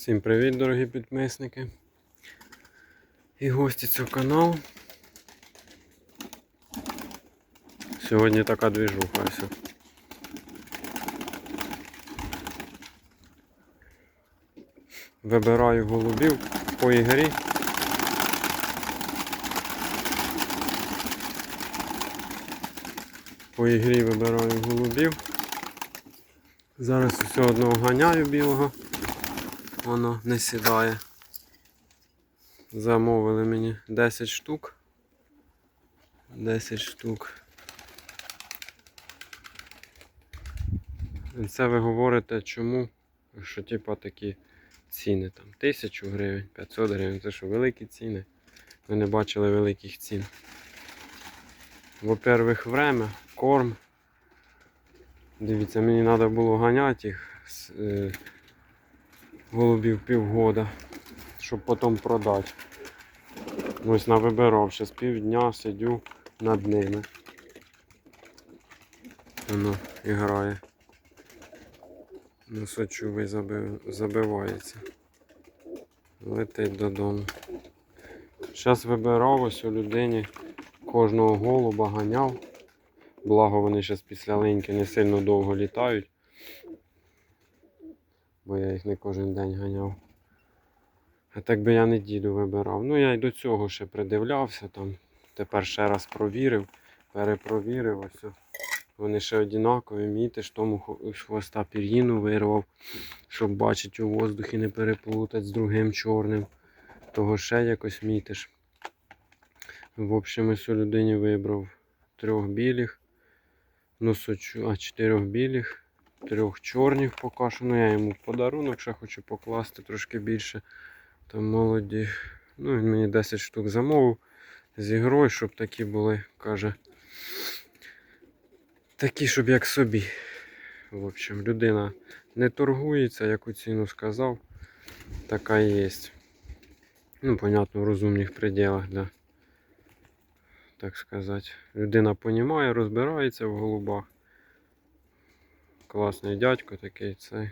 Всім привіт, дорогі підписники і гості цього каналу. Сьогодні така двіжуха ось. Вибираю голубів по ігрі. По ігрі вибираю голубів. Зараз все одного ганяю білого. Воно не сідає. Замовили мені 10 штук. 10 штук. Це ви говорите чому? Що типа такі ціни там 1000 гривень, 500 гривень. Це що великі ціни. Ви не бачили великих цін. Во-первых, время, корм. Дивіться, мені треба було ганяти їх е, голубів півгода, щоб потім продати. Ось на навибирав, зараз півдня сидю над ними. Воно і грає. Носочувий забив, забивається. Летить додому. Зараз вибирав ось у людині кожного голуба ганяв. Благо вони зараз після линьки не сильно довго літають. Бо я їх не кожен день ганяв. А так би я неділю вибирав. Ну я й до цього ще придивлявся там. Тепер ще раз провірив, перепровірив. Ось. Вони ще однакові, мітиш, тому хвоста пір'їну вирвав, щоб бачити у воздухі не переплутати з другим чорним. Того ще якось мітиш. В общем, ось у людині вибрав трьох білих, носочу, а чотирьох білих, трьох чорних поки що. Ну я йому подарунок ще хочу покласти трошки більше. Там молоді. Ну, він мені 10 штук замовив з ігрою, щоб такі були, каже. Такі, щоб як собі. В общем, людина не торгується, яку ціну сказав. Така є. Ну, понятно, в розумних пределах, да. Так сказати. Людина понімає, розбирається в голубах. Класний дядько такий цей.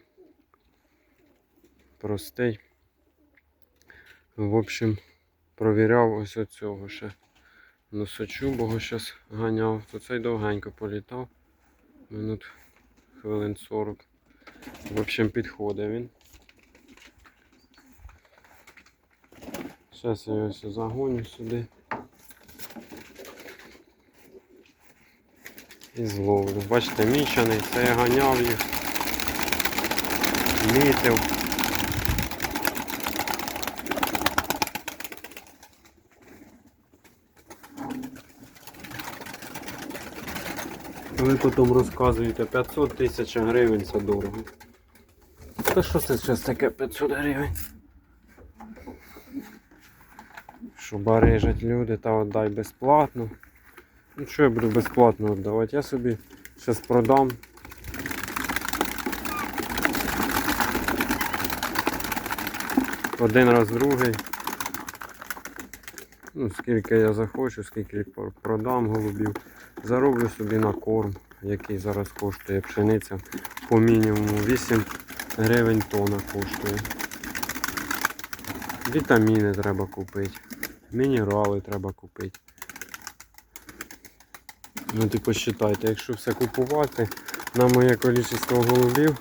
Простий. В общем, провіряв ось оцього ще носочубого зараз ганяв. То цей довгенько політав. Минут хвилин 40. В общем, підходить він. Зараз я ось загоню сюди. І зловлю. Бачите, мічаний, це я ганяв їх. Мітив. Ви потім розказуєте 500 тисяч гривень це дорого. Та що це зараз таке 500 гривень? Що барижать люди та віддай безплатно. Ну що я буду безплатно віддавати? Я собі зараз продам. Один раз другий. Ну, скільки я захочу, скільки продам голубів. Зароблю собі на корм, який зараз коштує пшениця по мінімуму 8 гривень тонна коштує. Вітаміни треба купити, мінерали треба купити. Ну ти посчитайте, якщо все купувати на моє кількість голубів,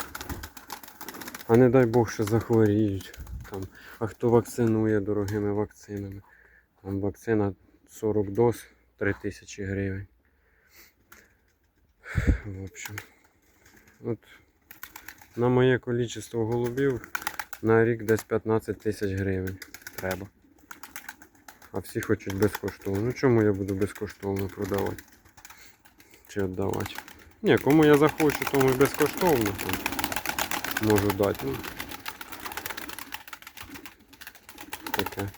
а не дай Бог, що захворіють. Там, а хто вакцинує дорогими вакцинами. Там вакцина 40 доз 3000 гривень. В общем, от на моє кількість голубів на рік десь 15 тисяч гривень треба. А всі хочуть безкоштовно. Ну чому я буду безкоштовно продавати? Чи віддавати? Ні, кому я захочу, тому і безкоштовно можу дати. Ну, таке.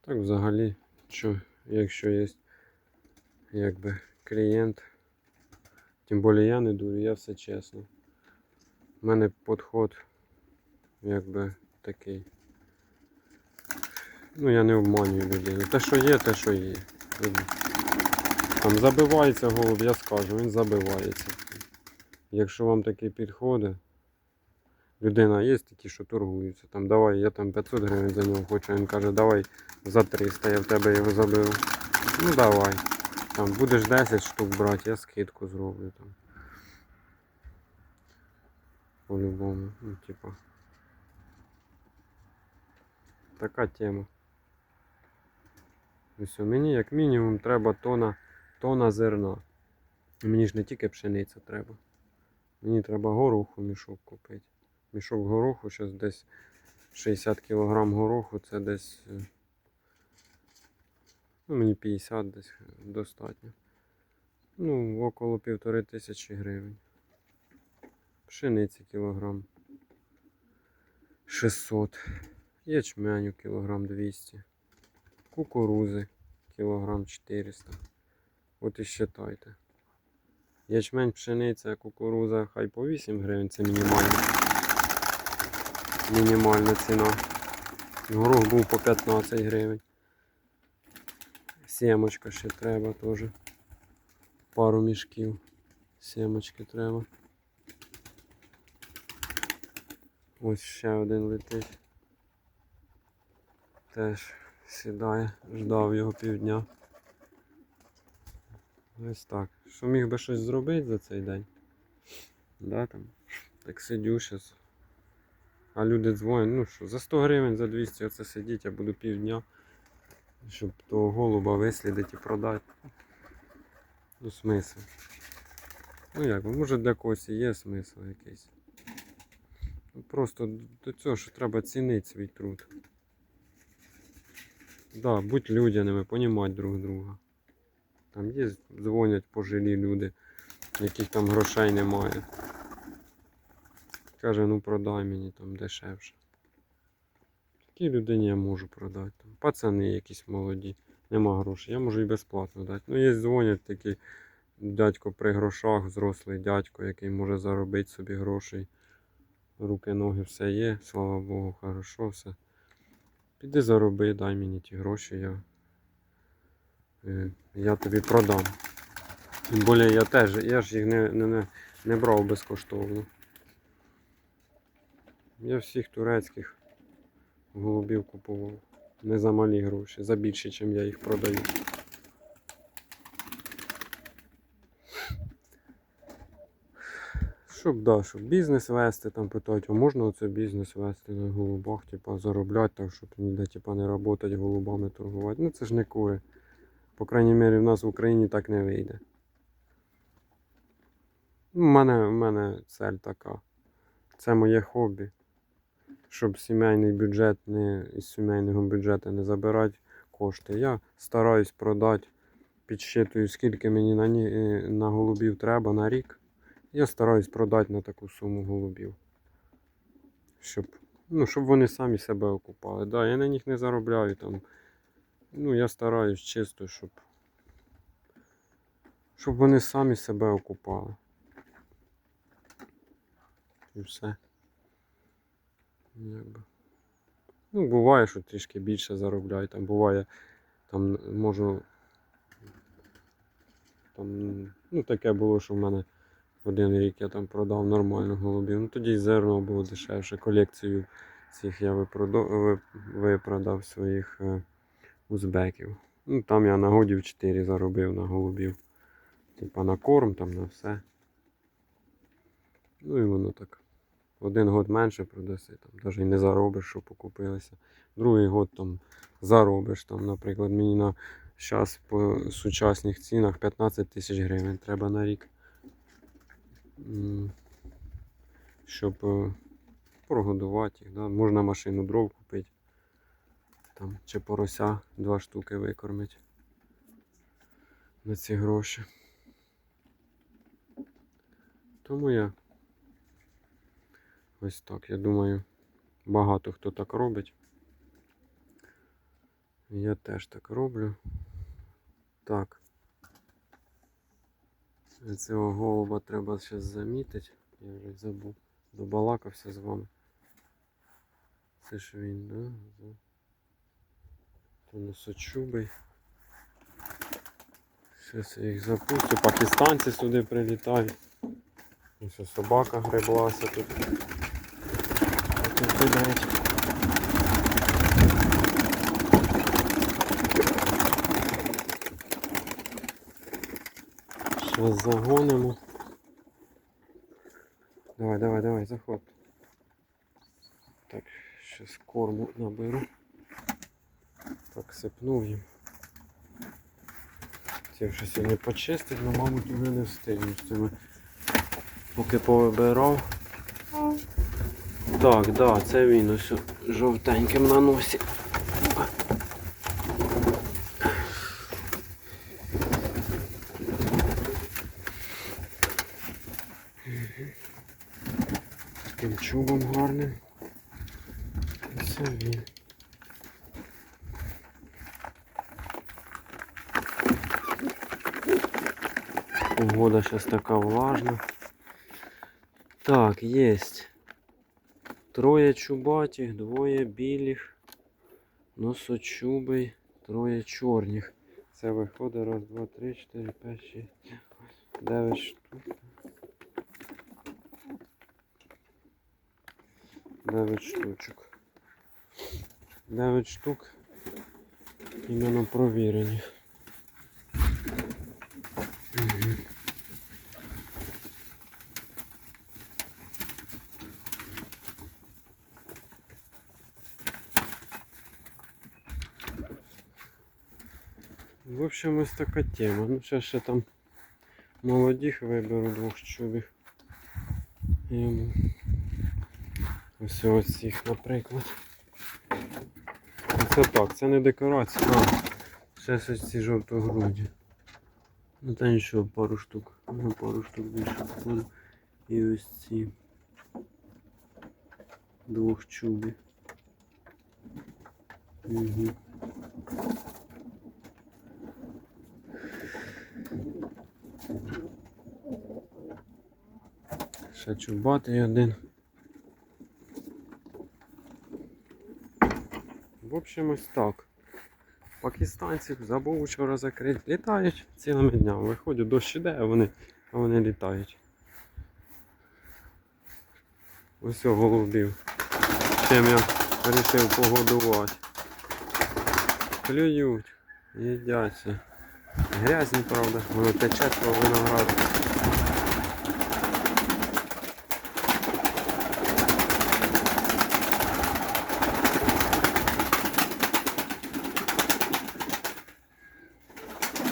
Так взагалі, що, якщо є якби клієнт, тим більше я не дурю, я все чесно. У мене підход якби такий. Ну я не обманюю людину. Те, що є, те, що є. Там забивається голуб, я скажу, він забивається. Якщо вам такий підходить, людина є такі, що торгуються. Там давай, я там 500 гривень за нього хочу. Він каже, давай за 300, я в тебе його забив. Ну давай. Там будеш 10 штук брати, я скидку зроблю там. По-любому. Ну, типа. Така тема. Все, мені як мінімум треба тона, тона зерна. Мені ж не тільки пшениця треба. Мені треба гороху мішок купити. Мішок гороху зараз десь 60 кг гороху, це десь. е, Ну, мені 50 десь достатньо. Ну, около півтори тисячі гривень. Пшениці кілограм 600. Ячменю кілограм 200. Кукурузи кілограм 400. От і считайте. Ячмень, пшениця, кукуруза, хай по 8 гривень, це мінімальна. Мінімальна ціна. Горох був по 15 гривень. Сімочка ще треба теж. Пару мішків. Сімочки треба. Ось ще один летить. Теж сідає, ждав його півдня. Ось так. Що міг би щось зробити за цей день? Да, там. Так сидю щас. А люди дзвонять, ну що, за 100 гривень, за 200 оце сидіть, я буду півдня. Щоб того голуба вислідити і продати. Ну, смисл. Ну як, може для когось і є смисл якийсь. Просто до цього, що треба цінити свій труд. Да, будь людяними, понімати друг друга. Там є, дзвонять пожилі люди, яких там грошей немає. Каже, ну продай мені там дешевше. Такій людині я можу продати. Там, пацани якісь молоді, нема грошей. Я можу і безплатно дати. Ну, є дзвонять такі дядько при грошах, взрослий дядько, який може заробити собі грошей. Руки, ноги, все є, слава Богу, хорошо все. Піди зароби, дай мені ті гроші, я, е, я тобі продам. Тим більше я теж, я ж їх не, не, не, не брав безкоштовно. Я всіх турецьких голубів купував. Не за малі гроші, за більше, ніж я їх продаю. Щоб, да, щоб бізнес вести, там питають, а можна оце бізнес вести на голубах, типа заробляти, так, щоб ніде типа, не працювати голубами торгувати. Ну це ж не кури. По крайній мірі в нас в Україні так не вийде. У мене, у мене цель така. Це моє хобі. Щоб сімейний бюджет не із сімейного бюджету не забирати кошти. Я стараюсь продати, підсчитую, скільки мені на, е, на голубів треба на рік. Я стараюсь продати на таку суму голубів. Щоб, ну, щоб вони самі себе окупали. Да, я на них не заробляю там. Ну, я стараюсь чисто, щоб. Щоб вони самі себе окупали. І все. Якби. Ну, буває, що трішки більше заробляю. Там буває, там можу. Там, ну, таке було, що в мене один рік я там продав нормально голубів. Ну тоді зерно було дешевше. Колекцію цих я випродав своїх е, узбеків. Ну там я на годів 4 заробив на голубів. Типа на корм, там на все. Ну і воно так. Один год менше продаси, там навіть не заробиш, що покупилися. Другий год там заробиш. Там, наприклад, мені на зараз по сучасних цінах 15 тисяч гривень треба на рік. Щоб е, прогодувати їх. Да? Можна машину дров купити. Там, чи порося два штуки викормити на ці гроші. Тому я ось так. Я думаю, багато хто так робить. Я теж так роблю. Так. Цього голуба треба зараз замітити. Я вже забув. Добалакався з вами. Це ж він, да? То носочубий. Зараз я їх запустю. Пакистанці сюди прилітають. Ось собака греблася тут. Тут сидить. Зараз загонимо. Давай, давай, давай, заход. Так, зараз корму наберу. Так, сипнув їм. Хотів ще сьогодні почистити, але, мабуть, вже не встигну з цими. Поки повибирав. Так, да, це він ось жовтеньким на носі. Чубом гарним. Це він. Погода зараз така влажна. Так, єсть. Троє чубатих, двоє білих, носочубий, троє чорних. Це виходить раз, два, три, чотири, п'ять, шість, дев'ять штук. Дев'ять штучок. Дев'ять штук. Іменно провірені. Мгм. В общем, ось така тема. Ну, зараз ще там молодих виберу двох чубів. Ось ось цих, наприклад. Це так, це не декорація. А, ще ось ці жовтогруді. Ну та нічого, пару штук. На пару штук більше буде. І ось ці двох чубі. Угу. Ще чубатий один. Общем, ось так. Пакистанців забув вчора закрити. Літають цілими днями. Виходять, дощ іде, а вони, а вони літають. Ось голубів. Чим я вирішив погодувати. Клюють, їдяться. Грязні, правда, воно тече того винограду.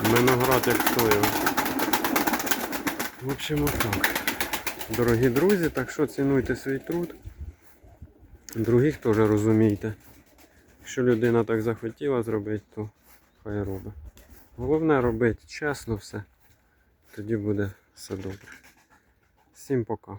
Виноград як слива. В общем, отак. Дорогі друзі, так що цінуйте свій труд. Других теж розумійте. Якщо людина так захотіла зробити, то хай робить. Головне робити чесно все. Тоді буде все добре. Всім пока.